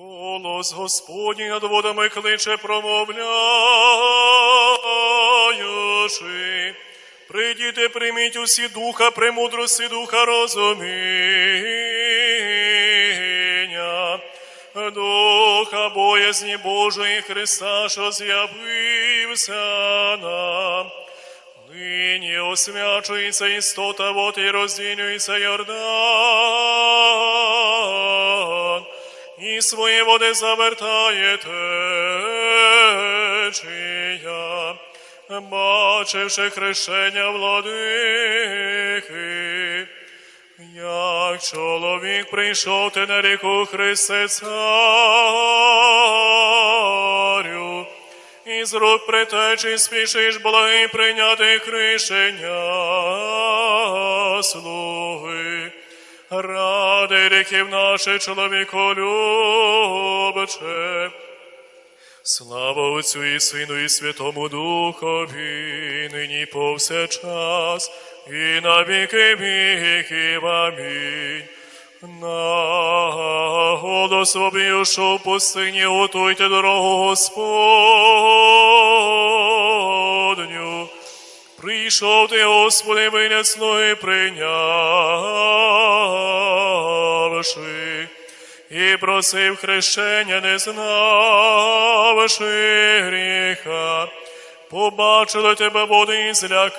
Голос Господній над водами кличе, промовляючи. Прийдіте, прийміть усі духа, премудрості духа розуміння, духа боязні Божої Христа, що з'явився нам. Нині освячується істота вод і розділюється Йордан, і свої води завертає течія, бачивши хрещення владики. Як чоловік прийшов ти на ріку Христе царю, і з рук притечі спішиш благий прийняти хрещення слуги. Ради ріків наше чоловіколюбче. Слава Отцю і Сину, і Святому Духові, нині повсякчас, і на віки віків. Амінь. На голос об'юшов в пустині, готуйте дорогу Господню. Прийшов ти, Господи, виняд слуги прийнявши, і просив хрещення, не знавши гріха. Побачили тебе води і злякалися.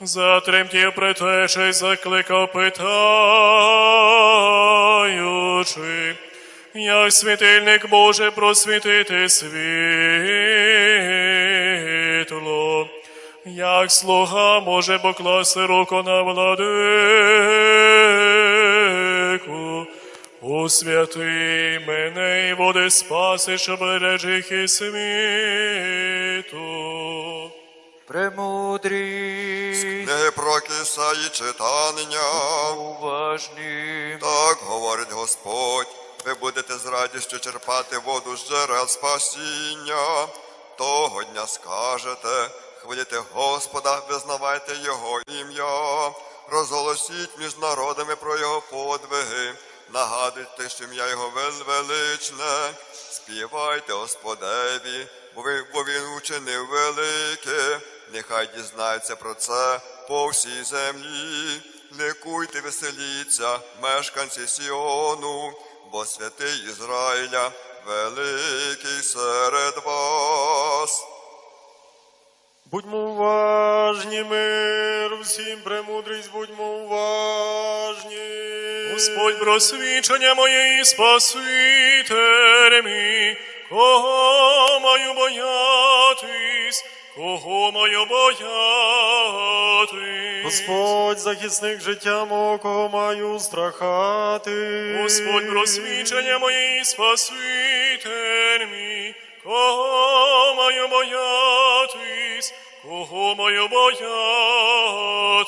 Затремтів притече, закликав питаючи, як світильник може просвітити світло, як слуга може покласти руку на владику. Усвяти мене і води спаси, щоб бережих і світу. Премудрість, Книги про читання. уважні, Так говорить Господь, ви будете з радістю черпати воду з джерел спасіння. Того дня скажете, хваліте Господа, визнавайте Його ім'я, розголосіть між народами про Його подвиги, нагадуйте, що ім'я Його величне, співайте Господеві, бо, Він учинив велике, нехай дізнаються про це по всій землі. Ликуйте, веселіться, мешканці Сіону, бо святий Ізраїля, великий серед вас. Будьмо уважні, мир, всім премудрість, будьмо уважні. Господь просвічення моє і спаситель мій, кого маю боятись, кого маю боятись. Господь, захисник життя мого, кого маю страхати. Господь просвічення моє і спаситель мій, кого маю боятись, кого маю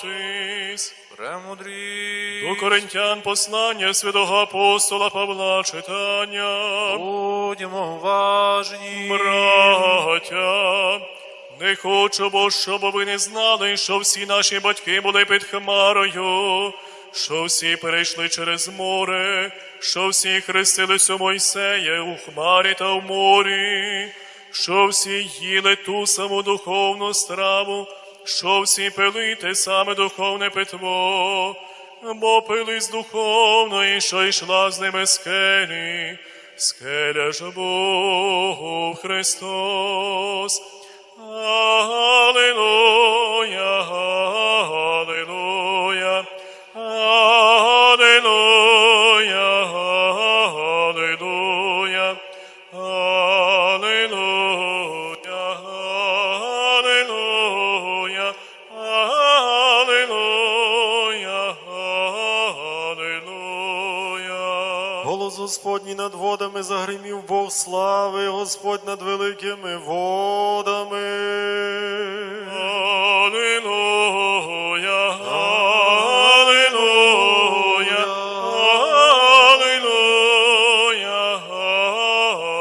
боятись. премудрість, До коринтян послання святого апостола Павла читання. будьмо уважні, Браття, не хочу, бо щоб ви не знали, що всі наші батьки були під хмарою, що всі перейшли через море, що всі хрестились у Мойсея у хмарі та в морі, що всі їли ту саму духовну страву, що всі пили те саме духовне питво, бо пили з духовної, що йшла з ними скелі, скеля ж Богу Христос. Аллилуйя, Голос Господній над водами загримів Бог слави, Господь над великими водами. Аллилуйя, аллилуйя, аллилуйя,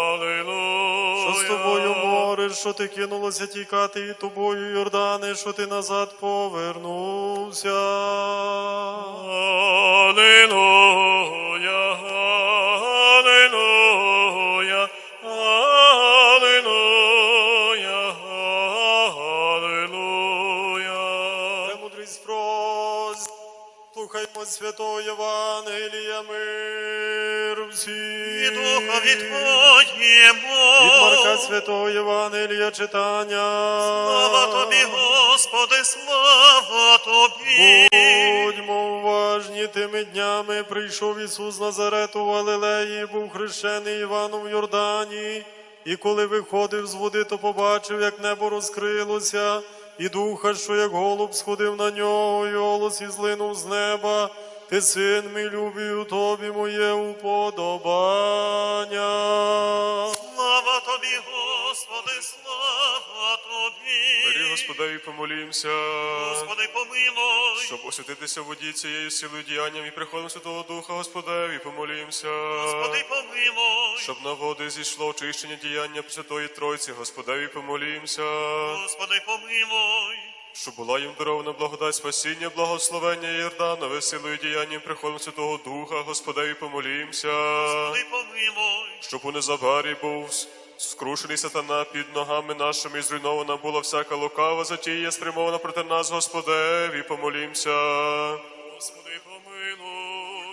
аллилуйя. Що з тобою море, що ти кинулося тікати, і тобою, Йордане, що ти назад повернувся. спрост. Слухаймо святого Євангелія мир всім. І духові Твоєму. Від Марка святого Євангелія читання. Слава Тобі, Господи, слава Тобі. Будьмо уважні, тими днями прийшов Ісус з Назарету в Галилеї, був хрещений Іваном в Йордані. І коли виходив з води, то побачив, як небо розкрилося і духа, що як голуб сходив на нього, і голос і злинув з неба. Ти син мій любий, у тобі моє уподобання. Слава Тобі, Господи, слава Тобі. Мирі Господеві помолімся, Господи, помилуй. щоб освятитися воді цією силою діянням і приходом Святого Духа Господеві помолімся. Господи, помилуй. Щоб на води зійшло очищення діяння Святої Тройці, Господеві помолімся. Господи, помилуй. Щоб була їм дарована благодать спасіння, благословення Йорданове силою діянням приходом Святого Духа, Господеві помолімся. Господи, помилуй. Щоб у незабарі був скрушений сатана під ногами нашими зруйнована була всяка лукава затія, спрямована проти нас, Господеві, помолімся. Господи.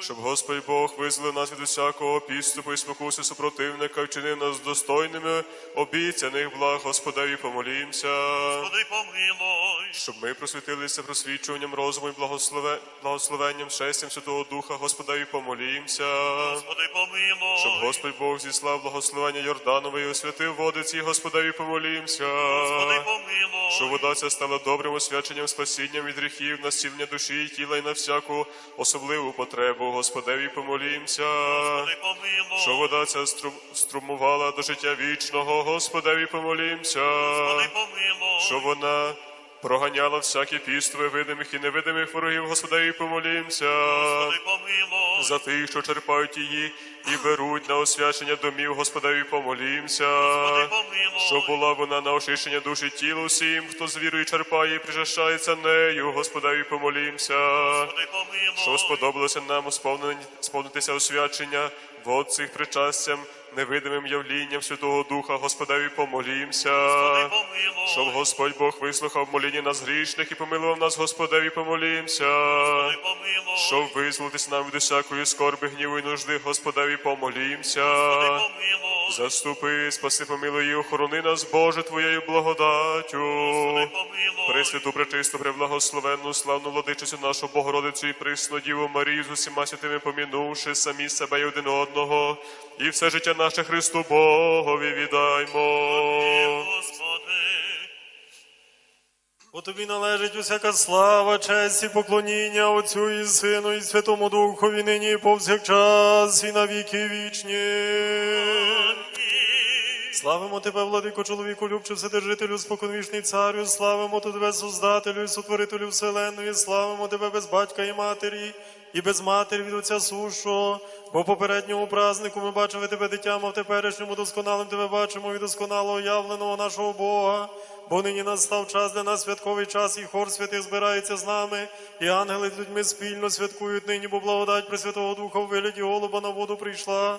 Щоб Господь Бог визволив нас від усякого підступу і спокуси супротивника, вчинив нас достойними обіцяних благ, Господеві, помолімся. Господи, помилуй. Щоб ми просвітилися просвічуванням розуму і благослове... благословенням шестям Святого Духа, Господеві, помолімся. Господи, помилуй. Щоб Господь Бог зіслав благословення Йорданове і освятив води ці, Господеві, помолімся. Господи, помилуй. Щоб вода ця стала добрим освяченням, спасінням від гріхів, насілення душі і тіла і на всяку особливу потребу, Господеві, помолімся. Господи, помилуй. Вода ця струм... струмувала до життя вічного, Господеві, помолімся. Господи, що вона проганяла всякі пістви видимих і невидимих ворогів, помолімся. Господи, помилуй. За тих, що черпають її і беруть на освячення домів, Господеві, помолімся. Господи, помилуй. Щоб була вона на очищення душі тілу всім, хто з вірою черпає і причащається нею, Господеві, помолімся. Господи, помилуй. Щоб сподобалося нам сповнитися освячення вод цих причастям, невидимим явлінням Святого Духа, Господеві, помолімся. Господи, помилуй. Щоб Господь Бог вислухав моління нас грішних і помилував нас, Господеві, помолімся. Господи, помилуй. Щоб визволитись нам від усякої скорби, гніву і нужди, Господеві, помолімся. Господи, помилуй. Заступи, спаси, помилуй і охорони нас, Боже, Твоєю благодаттю. Пресвяту, пречисту, преблагословенну, славну владичицю нашу Богородицю і присну Діву Марію з усіма святими помінувши самі себе і один одного, і все життя наше Христу Богові віддаймо. Бо тобі належить усяка слава, честь і поклоніння Отцю і Сину, і Святому Духові нині і повсякчас, і на віки вічні. Славимо тебе, владико, чоловіку, любче, вседержителю, споконвічний царю, славимо тебе, Создателю і сотворителю вселенної, славимо тебе без батька і матері, і без матері від Отця сушого. По попередньому празнику ми бачили тебе дитям, а в теперішньому досконалим тебе бачимо і досконало уявленого нашого Бога. Бо нині настав час для нас святковий час, і хор святих збирається з нами, і ангели з людьми спільно святкують нині, бо благодать Пресвятого Духа в вигляді голуба на воду прийшла.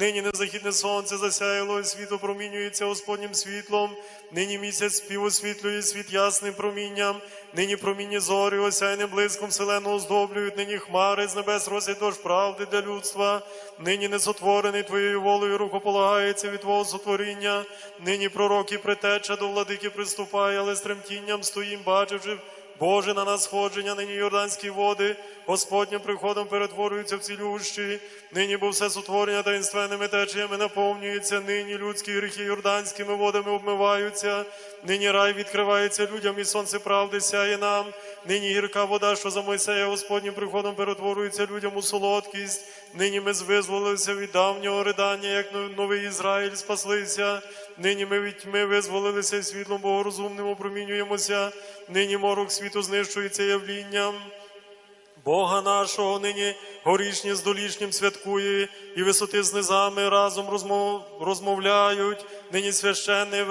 Нині незахідне сонце засяяло, і світ опромінюється Господнім світлом. Нині місяць співосвітлює світ ясним промінням. Нині промінні зорі осяйним блиском вселену оздоблюють. Нині хмари з небес росять дощ правди для людства. Нині несотворений твоєю волею рукополагається від твого сотворіння. Нині пророки притеча до владики приступає, але з тремтінням стоїм, бачивши. Боже, на нас сходження, нині Йорданські води, Господнім приходом перетворюються в цілющі, нині бо все сотворення таїнственними течіями наповнюється, нині людські гріхи Йорданськими водами обмиваються, нині рай відкривається людям, і сонце правди сяє нам, нині гірка вода, що за Мойсея Господнім приходом перетворюється людям у солодкість, нині ми звизволилися від давнього ридання, як новий Ізраїль спаслися, нині ми від тьми визволилися і світлом богорозумним опромінюємося, нині морок світу знищується явлінням. Бога нашого нині горішні з долішнім святкує, і висоти з низами разом розмов, розмовляють. Нині священне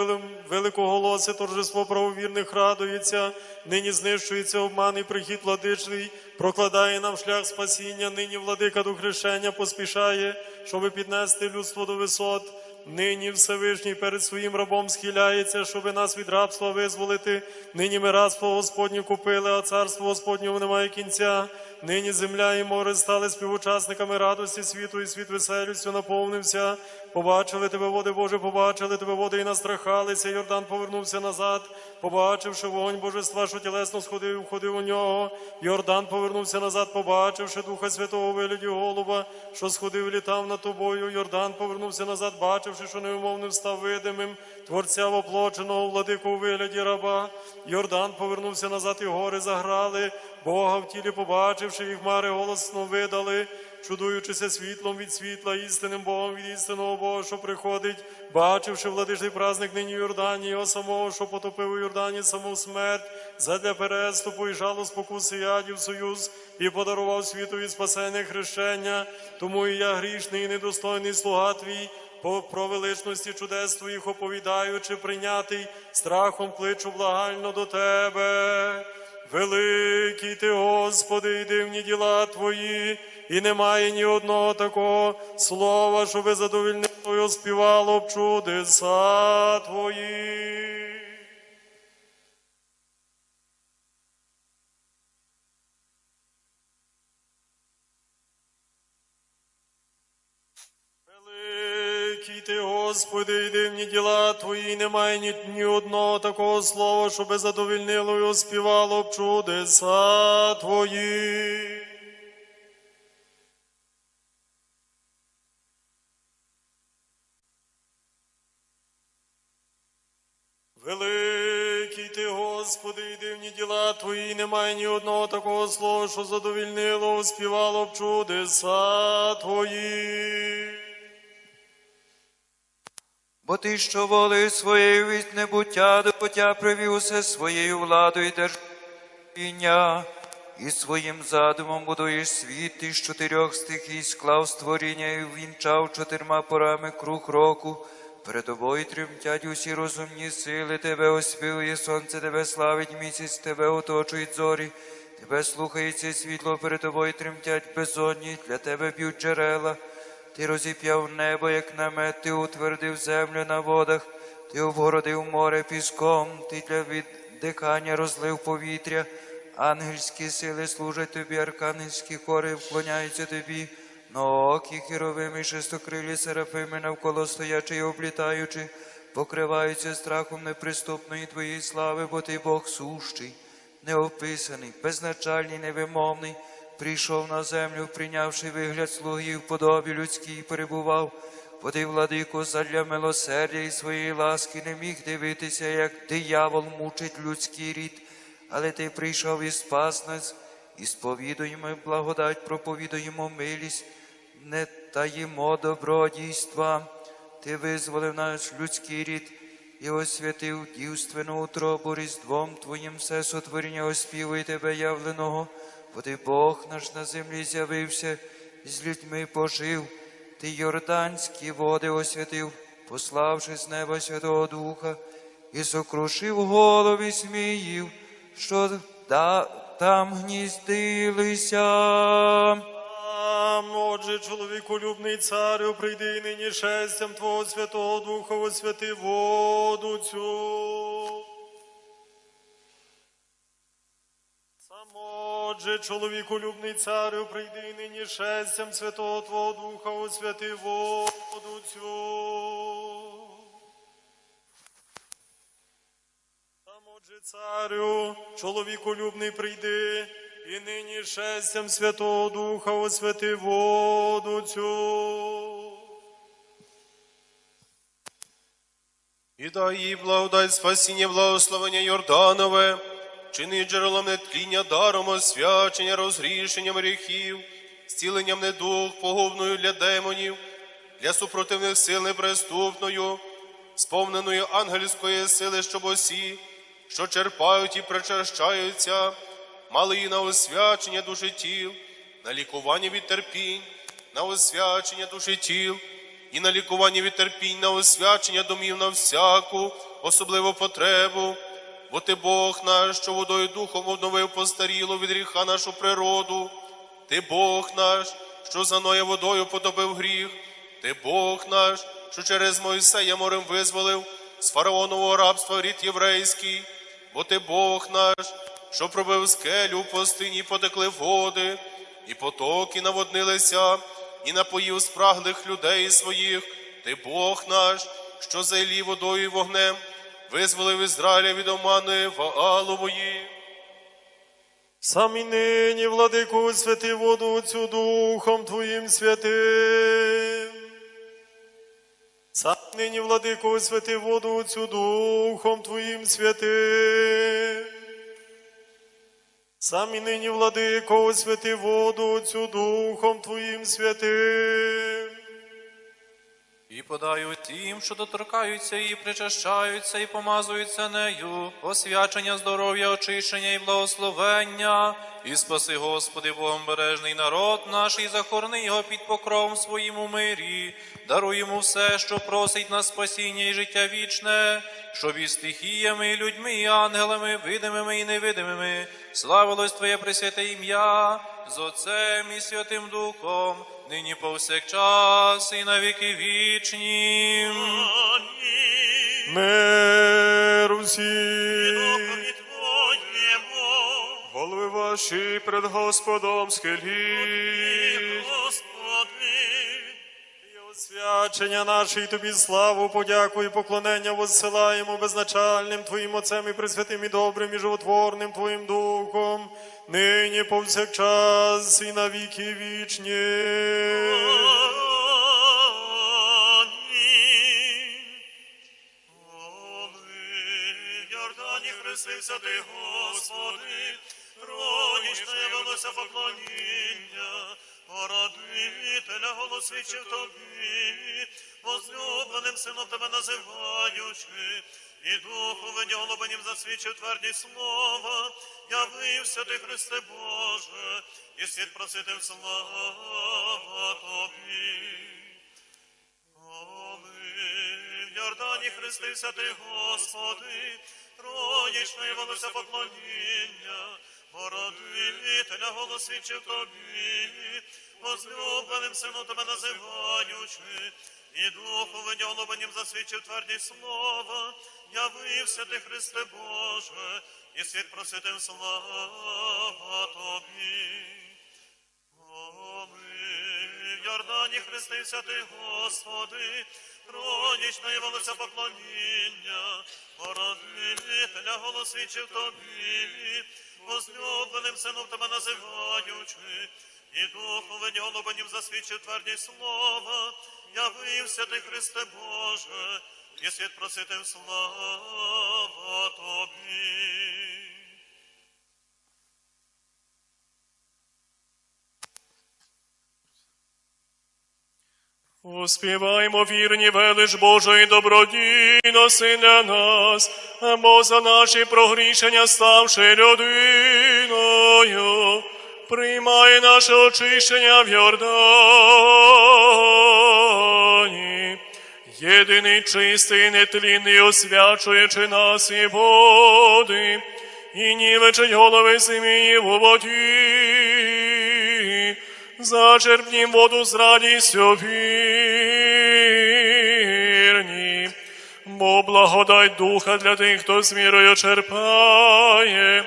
великоголосе торжество правовірних радується, нині знищується обман і прихід владичний, прокладає нам шлях спасіння, нині владика до хрещення поспішає, щоби піднести людство до висот. Нині Всевишній перед своїм рабом схиляється, щоби нас від рабства визволити. Нині ми рабство Господнє купили, а царство Господнього немає кінця. Нині земля і море стали співучасниками радості світу, і світ веселістю наповнився. Побачили тебе, води Боже, побачили тебе, води і настрахалися. Йордан повернувся назад, побачивши вогонь божества, що тілесно сходив, і входив у нього. Йордан повернувся назад, побачивши Духа Святого вигляді голуба, що сходив, літав над тобою. Йордан повернувся назад, бачивши, що неумовним став видимим. Творця воплоченого владику у вигляді раба. Йордан повернувся назад, і гори заграли. Бога в тілі побачивши, і хмари голосно видали, чудуючися світлом від світла, істинним Богом від істинного Бога, що приходить, бачивши владичний праздник нині Йордані, його самого, що потопив у Йордані саму смерть, задля переступу і жалу спокуси ядів союз, і подарував світові спасення хрещення. Тому і я грішний і недостойний слуга твій, про величності чудес твоїх оповідаючи, прийнятий, страхом кличу благально до тебе. Великий ти, Господи, і дивні діла Твої, і немає ні одного такого слова, щоби задовільнило співало б чудеса Твої. Великий ти, Господи, і дивні діла Твої, немає ні, ні одного такого слова, щоби задовільнило і оспівало б чудеса Твої. Великий ти, Господи, і дивні діла Твої, немає ні одного такого слова, що задовільнило, оспівало б чудеса Твої. Бо ти, що волею своєю від небуття до буття привів усе своєю владою держіння, і своїм задумом будуєш світ із чотирьох стихій склав створіння і вінчав чотирма порами круг року. Перед тобою тремтять усі розумні сили, тебе оспівує сонце, тебе славить місяць, тебе оточують зорі, тебе слухається світло, перед тобою тремтять безодні, для тебе п'ють джерела. Ти розіп'яв небо, як намет, ти утвердив землю на водах, ти обгородив море піском, ти для віддихання розлив повітря. Ангельські сили служать тобі, аркангельські хори вклоняються тобі, ноокі хіровими, шестокрилі серафими навколо стоячи й облітаючи, покриваються страхом неприступної твоєї слави, бо ти Бог сущий, неописаний, безначальний, невимовний, прийшов на землю, прийнявши вигляд слуги в подобі людській, перебував. Бо ти, владико, задля милосердя і своєї ласки не міг дивитися, як диявол мучить людський рід, але ти прийшов і спас нас, і сповідуємо благодать, проповідуємо милість, не таїмо добродійства. Ти визволив наш людський рід і освятив дівственну утробу різдвом Твоїм все сотворіння оспівує Тебе явленого, бо ти Бог наш на землі з'явився, і з людьми пожив. Ти Йорданські води освятив, пославши з неба Святого Духа, і сокрушив голови сміїв, що да, там гніздилися. Отже, чоловіколюбний царю, прийди нині шестям Твого Святого Духа, освяти воду цю. Отже, чоловіколюбний царю, прийди нині шестям Святого Твого Духа, освяти воду цю. Там, отже, царю, чоловіку любний прийди, і нині шестям Святого Духа освяти воду цю. І дай їй благодать спасіння, благословення Йорданове, чини джерелом нетління, даром освячення, розгрішенням гріхів, зціленням недух, погубною для демонів, для супротивних сил неприступною, сповненою ангельської сили, щоб усі, що черпають і причащаються, мали її на освячення душі тіл, на лікування від терпінь, на освячення душі тіл і на лікування від терпінь, на освячення домів на всяку особливу потребу. Бо ти Бог наш, що водою духом обновив постарілу від гріха нашу природу. Ти Бог наш, що за Ноя водою подобив гріх. Ти Бог наш, що через Мойсея морем визволив з фараонового рабства рід єврейський, бо ти Бог наш, що пробив скелю в пустині, потекли води, і потоки наводнилися, і напоїв спраглих людей своїх. Ти Бог наш, що за Іллі водою і вогнем, визволив Ізраїля від омани Ваалової. Самі нині, владику, святи воду цю Духом Твоїм святим. Сам нині, владику, святи воду цю Духом Твоїм святим. Самі нині, владико, освяти воду цю Духом Твоїм святим. І подаю тим, що доторкаються і причащаються, і помазуються нею, освячення, здоров'я, очищення і благословення. І спаси, Господи, Богом бережний народ наш, і захорони його під покровом своїм у мирі. Даруй йому все, що просить на спасіння і життя вічне, щоб і стихіями, і людьми, і ангелами, видимими і невидимими, славилось Твоє пресвяте ім'я з Отцем і Святим Духом, нині повсякчас і на віки вічні. Мир усім. Голови ваші пред Господом схиліть. Господи, наше, і тобі славу, подяку і поклонення воссилаємо безначальним Твоїм Отцем і Пресвятим і добрим і животворним Твоїм Духом, нині повсякчас і на віки вічні. Хрестився ти, Господи, ронічне велося поклоніння, Породителя голосвічив тобі, возлюбленим сином тебе називаючи, і духу видьолобанім засвідчив твердість слова, явився ти, Христе Боже, і світ проситив слава тобі. В Йордані хрестився ти, Господи, троєчне велося поклоніння, породителя голос свідчив тобі, возлюбленим сином тебе називаючи, і духу видьолобанім засвідчив твердість слова, явився ти, Христе Боже, і світ проситив слава тобі. Коли в Йордані хрестився ти, Господи, тронічне велося поклоніння, породителя голос свідчив тобі, возлюбленим сином тебе називаючи, і духу видьолобанім засвідчив твердість слова, явився ти, Христе Боже, і світ проситив слава тобі. Успіваймо вірні велич Божої добродійності для нас, бо за наші прогрішення ставши людиною, приймай наше очищення в Йордані. Єдиний чистий, нетлінний, освячуючи нас і води, і нівечить голови зміїв у воді зачерпнім воду з радістю вірні, бо благодать духа для тих, хто з мірою черпає,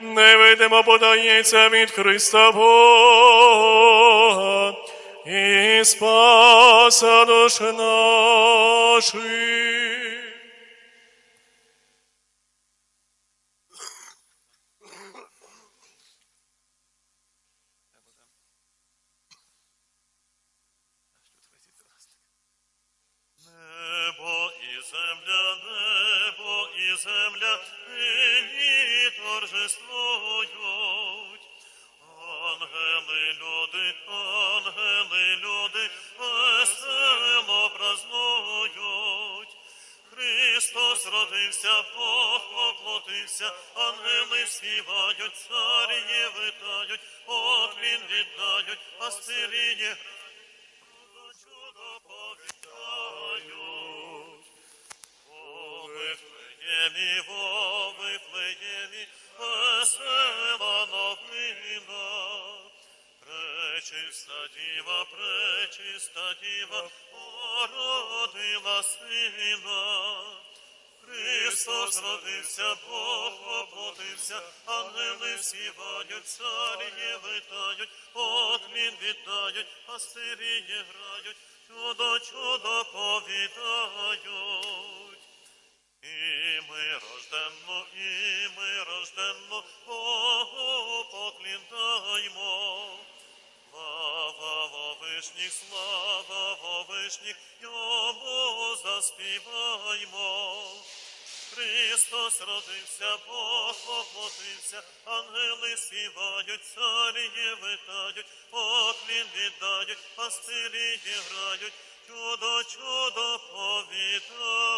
невидимо подається від Христа Бога. І спаса душ наших. Небо і земля, небо і земля, нині торжествують. Ангели, люди, ангели, люди, весело празнують. Христос родився, Бог воплотився, ангели співають, царі витають, Він віддають, а Вифлеємі, о Вифлеємі, весела новина. Пречиста діва, пречиста діва, породила сина. Христос родився, Бог воплотився, ангели співають, царі витають, отмін вітають, пастирі грають, чудо, чудо повідають. Рожденно, і ми рожденно, Богу поклінаймо. Слава вовишніх, слава вовишніх, йому заспіваймо. Христос родився, Бог воплотився, ангели співають, царі витають, поклін віддають, пастирі грають, чудо, чудо повідають.